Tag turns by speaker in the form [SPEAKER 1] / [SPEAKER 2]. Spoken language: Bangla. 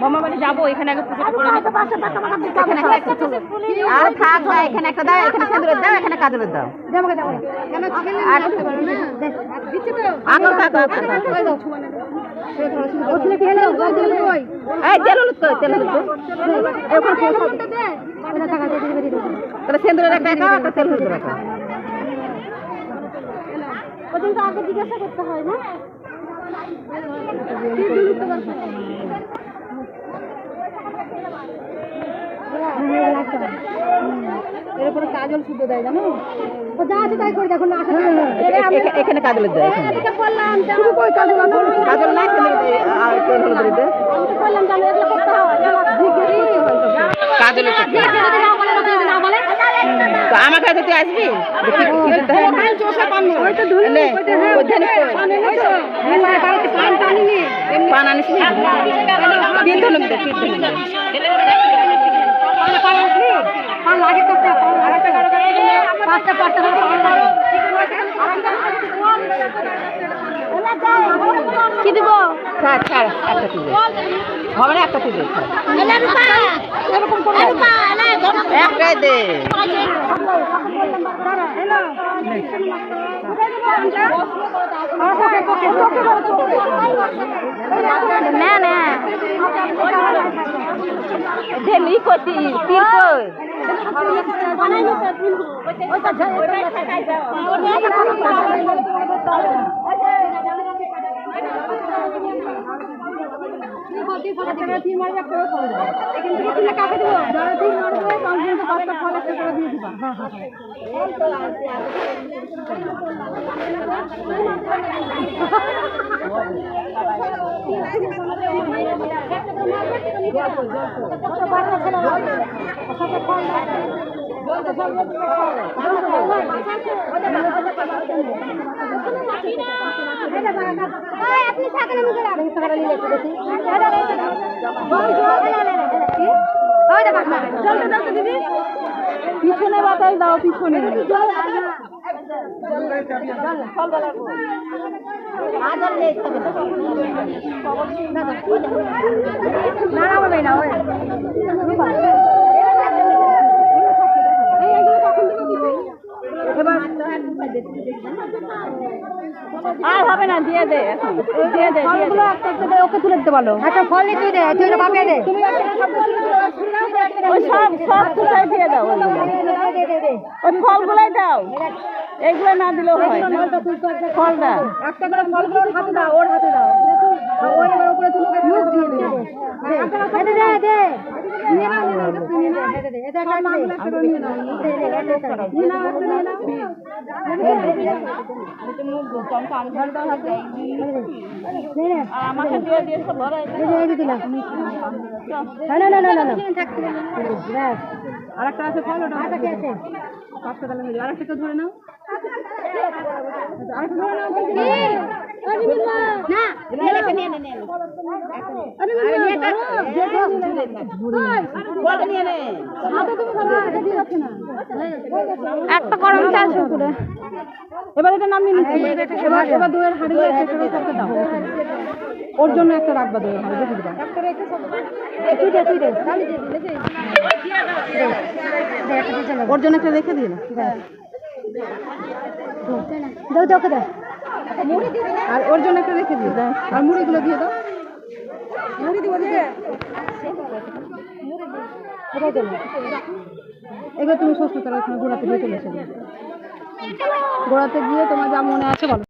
[SPEAKER 1] মামা বাড়ি যাব এখানে আগে
[SPEAKER 2] আর থাক ভাই এখানে একটা দাও এখানে সিঁদুরের দাও এখানে কাজলের দাও। আগল থাক তাহলে একটা একা একটা তেল হলুদ রাখো
[SPEAKER 3] আগে জিজ্ঞাসা করতে হয় না?
[SPEAKER 1] এরপরে কাজল শুদ্ধ দেয় জানো?
[SPEAKER 3] ও যা আছে তাই করে দেখো না আসলে
[SPEAKER 2] এখানে কাজলের এখানে।
[SPEAKER 3] এটা বললাম
[SPEAKER 1] শুধু কই কাজল
[SPEAKER 2] কাজল নাই আর তেল হলুদ দে
[SPEAKER 3] আমি তো বললাম জানো এগুলো করতে হয়
[SPEAKER 2] কাজলের করতে হবে।
[SPEAKER 3] যদি না বলে যদি না বলে।
[SPEAKER 2] তো আমার কাছে তুই আসবি? দিতে হয়? পান আনিস? তিন ধনুক দে, তিন ধনুক দে।
[SPEAKER 3] পাঁচটা পাঁচটা করে পান লাগে। কি দিব?
[SPEAKER 2] ছাড়, ছাড়, একটা তুই হবে না, একটা তুই
[SPEAKER 3] এরকম করে
[SPEAKER 2] একটাই দে।
[SPEAKER 3] না না।
[SPEAKER 2] ঢেলি কতি, তিল কই?
[SPEAKER 3] আপনি থাকেন আমি টাকা নিয়ে চলতে চলতে দিদি
[SPEAKER 1] পিছনে বাতাস দাও পিছনে।
[SPEAKER 3] না না বলে না ওই
[SPEAKER 1] আর হবে না দিয়ে দে এখন দিয়ে দে দে।
[SPEAKER 3] একটা একটা দে ওকে তুলে দিতে বলো। একটা ফল নিয়ে তুই দে তুই ওটা বাপিয়ে দে।
[SPEAKER 1] ওই সব সব কোথায় দিয়ে দাও। ওই ফলগুলাই দাও। এইগুলো না দিলেও হয়। ফলটা।
[SPEAKER 3] একটা করে ফলগুলো হাতে দাও ওর হাতে দাও। নাও নাও নাও নাও নাও নাও
[SPEAKER 1] আর আর একটা আছে ফল ওটা
[SPEAKER 3] আছে
[SPEAKER 1] পাঁচটা তাহলে আর একটা ধরে নাও।
[SPEAKER 3] না
[SPEAKER 2] বলটা নিয়ে নে।
[SPEAKER 3] একটা গরম চা শুকুরে
[SPEAKER 1] এবার এটা নামিয়ে নিচ্ছি এবার এবার দুয়ের হাড়ি সবকে দাও। ওর জন্য একটা রাখবা দুয়ের হাড়ি দেখে দিবা ওর জন্য একটা রেখে দিয়ে না
[SPEAKER 3] দাও দাও দাও
[SPEAKER 1] আর ওর জন্য একটা রেখে দাও। আর মুড়িগুলো দিয়ে দাও। মুড়ি দিব দিতে এবার তুমি সুস্থ তারা গোড়াতে গিয়ে চলে এসে। গোড়াতে গিয়ে তোমার যা মনে আছে বলো।